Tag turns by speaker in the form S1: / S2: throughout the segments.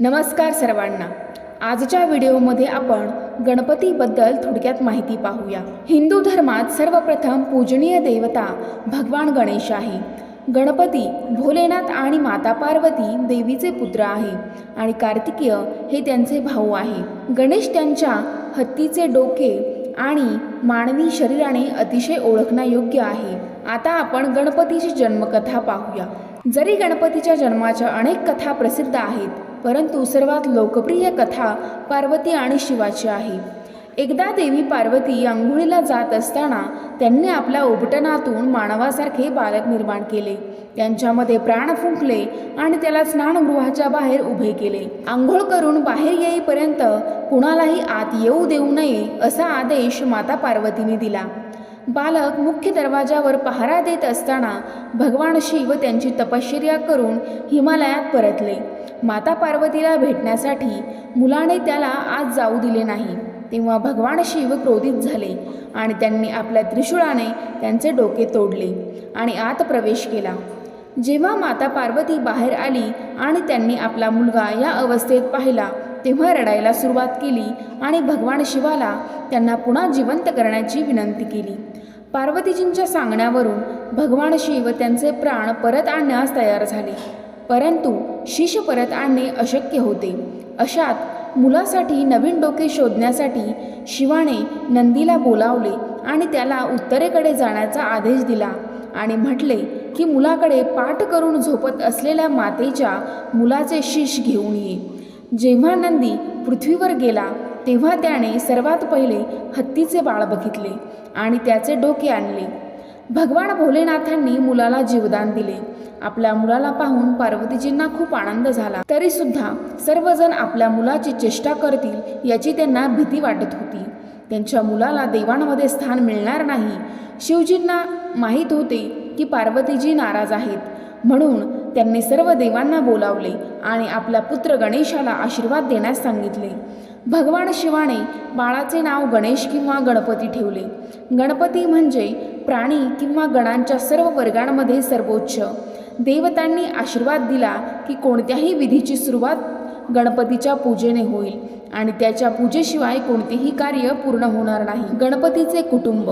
S1: नमस्कार सर्वांना. आजच्या व्हिडिओमध्ये आपण गणपतीबद्दल थोडक्यात माहिती पाहूया. हिंदू धर्मात सर्वप्रथम पूजनीय देवता भगवान गणेश आहे. गणपती भोलेनाथ आणि माता पार्वती देवीचे पुत्र आहे आणि कार्तिकीय हे त्यांचे भाऊ आहे. गणेश त्यांच्या हत्तीचे डोके आणि मानवी शरीराने अतिशय ओळखण्यायोग्य आहे. आता आपण गणपतीची जन्मकथा पाहूया. जरी गणपतीच्या जन्माच्या अनेक कथा प्रसिद्ध आहेत परंतु सर्वात लोकप्रिय कथा पार्वती आणि शिवाची आहे. एकदा देवी पार्वती आंघोळीला जात असताना त्यांनी आपल्या उपटनातून मानवासारखे बालक निर्माण केले. त्यांच्यामध्ये प्राण फुंकले आणि त्याला स्नानगृहाच्या बाहेर उभे केले. आंघोळ करून बाहेर येईपर्यंत कुणालाही आत येऊ देऊ नये असा आदेश माता पार्वतीने दिला. बालक मुख्य दरवाजावर पहारा देत असताना भगवान शिव त्यांची तपश्चर्या करून हिमालयात परतले. माता पार्वतीला भेटण्यासाठी मुलाने त्याला आज जाऊ दिले नाही. तेव्हा भगवान शिव क्रोधित झाले आणि त्यांनी आपल्या त्रिशूळाने त्यांचे डोके तोडले आणि आत प्रवेश केला. जेव्हा माता पार्वती बाहेर आली आणि त्यांनी आपला मुलगा या अवस्थेत पाहिला तेव्हा रडायला सुरुवात केली आणि भगवान शिवाला त्यांना पुन्हा जिवंत करण्याची विनंती केली. पार्वतीजींच्या सांगण्यावरून भगवान शिव त्यांचे प्राण परत आणण्यास तयार झाले. परंतु शिश परत आणणे अशक्य होते. अशात मुलासाठी नवीन डोके शोधण्यासाठी शिवाने नंदीला बोलावले आणि त्याला उत्तरेकडे जाण्याचा आदेश दिला आणि म्हटले की मुलाकडे पाठ करून झोपत असलेल्या मातेच्या मुलाचे शिश घेऊन ये. जेव्हा नंदी पृथ्वीवर गेला तेव्हा त्याने सर्वात पहिले हत्तीचे बाळ बघितले आणि त्याचे डोके आणले. भगवान भोलेनाथांनी मुलाला जीवदान दिले. आपल्या मुलाला पाहून पार्वतीजींना खूप आनंद झाला. तरी सुद्धा सर्वजण आपल्या मुलाची चेष्टा करतील याची त्यांना भीती वाटत होती. त्यांच्या मुलाला देवांमध्ये स्थान मिळणार नाही. शिवजींना माहीत होते की पार्वतीजी नाराज आहेत. म्हणून त्यांनी सर्व देवांना बोलावले आणि आपला पुत्र गणेशाला आशीर्वाद देण्यास सांगितले. भगवान शिवाने बाळाचे नाव गणेश किंवा गणपती ठेवले. गणपती म्हणजे प्राणी किंवा गणांच्या सर्व वर्गांमध्ये सर्वोच्च. देवतांनी आशीर्वाद दिला की कोणत्याही विधीची सुरुवात गणपतीच्या पूजेने होईल आणि त्याच्या पूजेशिवाय कोणतेही कार्य पूर्ण होणार नाही. गणपतीचे कुटुंब.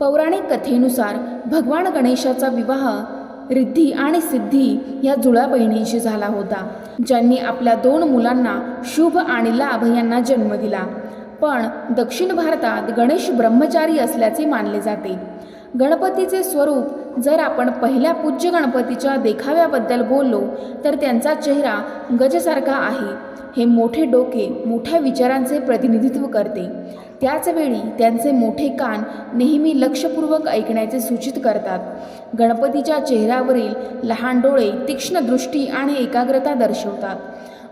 S1: पौराणिक कथेनुसार भगवान गणेशाचा विवाह रिद्धी आणि सिद्धी या जुळ्या बहिणींशी झाला होता ज्यांनी आपल्या दोन मुलांना शुभ आणि लाभ यांना जन्म दिला. पण दक्षिण भारतात गणेश ब्रह्मचारी असल्याचे मानले जाते. गणपतीचे स्वरूप जर आपण पहिल्या पूज्य गणपतीच्या देखाव्याबद्दल बोललो तर त्यांचा चेहरा गजसारखा आहे. हे मोठे डोके मोठ्या विचारांचे प्रतिनिधित्व करते. त्याचवेळी त्यांचे मोठे कान नेहमी लक्षपूर्वक ऐकण्याचे सूचित करतात. गणपतीच्या चेहऱ्यावरील लहान डोळे तीक्ष्ण दृष्टी आणि एकाग्रता दर्शवतात.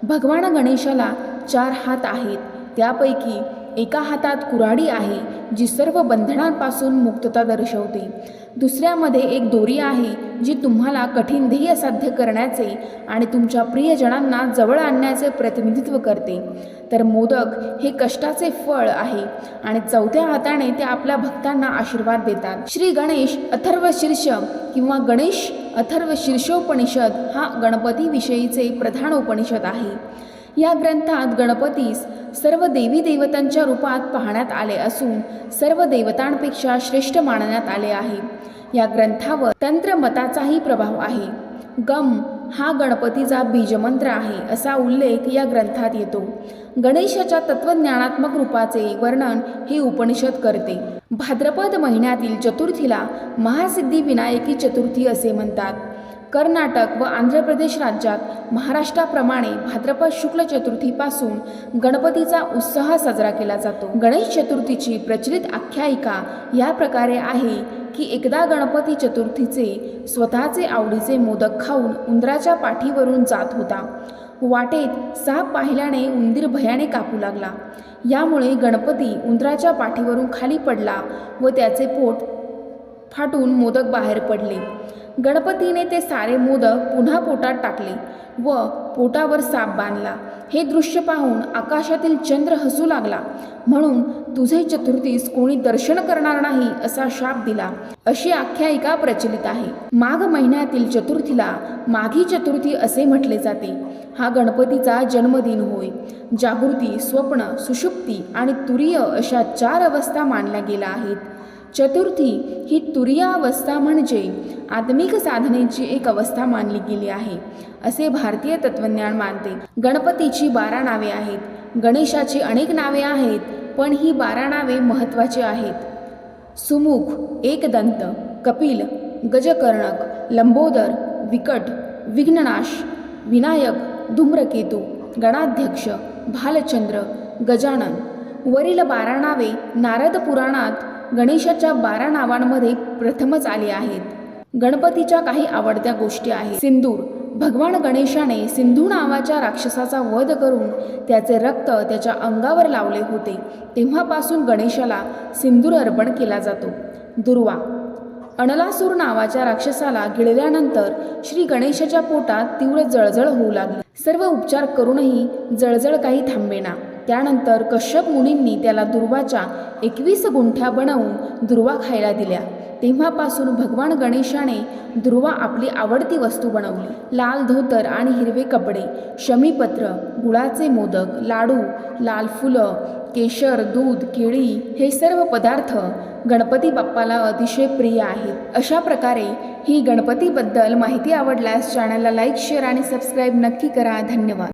S1: भगवान गणेशाला चार हात आहेत. त्यापैकी एका हातात कुऱ्हाडी आहे जी सर्व बंधनांपासून मुक्तता दर्शवते. दुसऱ्यामध्ये एक दोरी आहे जी तुम्हाला कठीण ध्येय साध्य करण्याचे आणि तुमच्या प्रियजनांना जवळ आणण्याचे प्रतिनिधित्व करते. तर मोदक हे कष्टाचे फळ आहे आणि चौथ्या हाताने ते आपल्या भक्तांना आशीर्वाद देतात. श्री गणेश अथर्व शीर्ष किंवा गणेश अथर्व शीर्षोपनिषद हा गणपतीविषयीचे प्रधान उपनिषद आहे. या ग्रंथात गणपतीस सर्व देवी देवतांच्या रूपात पाहण्यात आले असून सर्व देवतांपेक्षा श्रेष्ठ मानण्यात आले आहे. या ग्रंथावर तंत्रमताचाही प्रभाव आहे. गम हा गणपतीचा बीजमंत्र आहे असा उल्लेख या ग्रंथात येतो. गणेशाच्या तत्वज्ञानात्मक रूपाचे वर्णन हे उपनिषद करते. भाद्रपद महिन्यातील चतुर्थीला महासिद्धी विनायकी चतुर्थी असे म्हणतात. कर्नाटक व आंध्र प्रदेश राज्यात महाराष्ट्राप्रमाणे भाद्रपद शुक्ल चतुर्थीपासून गणपतीचा उत्साह साजरा केला जातो. गणेश चतुर्थीची प्रचलित आख्यायिका या प्रकारे आहे की एकदा गणपती चतुर्थीचे स्वतःचे आवडीचे मोदक खाऊन उंदराच्या पाठीवरून जात होता. वाटेत साप पाहिल्याने उंदीर भयाने कापू लागला. यामुळे गणपती उंदराच्या पाठीवरून खाली पडला व त्याचे पोट फाटून मोदक बाहेर पडले. गणपतीने ते सारे मोदक पुन्हा पोटात टाकले व पोटावर साप बांधला. हे दृश्य पाहून आकाशातील चंद्र हसू लागला. म्हणून तुझे चतुर्थीस कोणी दर्शन करणार नाही असा शाप दिला. अशी आख्यायिका प्रचलित आहे. माघ महिन्यातील चतुर्थीला माघी चतुर्थी असे म्हटले जाते. हा गणपतीचा जन्मदिन होय. जागृती स्वप्न सुषुप्ती आणि तुरीय अशा चार अवस्था मानल्या गेल्या आहेत. चतुर्थी ही तुरीय अवस्था म्हणजे आत्मिक साधनेची एक अवस्था मानली गेली आहे असे भारतीय तत्वज्ञान मानते. गणपतीची बारा नावे आहेत. गणेशाची अनेक नावे आहेत पण ही बारा नावे महत्त्वाची आहेत. सुमुख एकदंत कपिल गजकर्णक लंबोदर विकट विघ्ननाश विनायक धूम्रकेतू गणाध्यक्ष भालचंद्र गजानन. वरील बारा नावे नारद पुराणात गणेशाच्या बारा नावांमध्ये प्रथमच आले आहेत. गणपतीच्या काही आवडत्या गोष्टी आहेत. सिंदूर. भगवान गणेशाने सिंधू नावाच्या राक्षसाचा वध करून त्याचे रक्त त्याच्या अंगावर लावले होते. तेव्हापासून गणेशाला सिंदूर अर्पण केला जातो. दुर्वा. अनलासूर नावाच्या राक्षसाला गिळल्यानंतर श्री गणेशाच्या पोटात तीव्र जळजळ होऊ लागली. सर्व उपचार करूनही जळजळ काही थांबेना. त्यानंतर कश्यप मुनींनी त्याला दुर्वाच्या एकवीस गुंठ्या बनवून दुर्वा खायला दिल्या. तेव्हापासून भगवान गणेशाने दुर्वा आपली आवडती वस्तू बनवली. लाल धोतर आणि हिरवे कपडे शमीपत्र गुळाचे मोदक लाडू लाल फुलं केशर दूध केळी हे सर्व पदार्थ गणपती बाप्पाला अतिशय प्रिय आहेत. अशा प्रकारे ही गणपतीबद्दल माहिती आवडल्यास चॅनलला लाईक शेअर आणि सबस्क्राईब नक्की करा. धन्यवाद.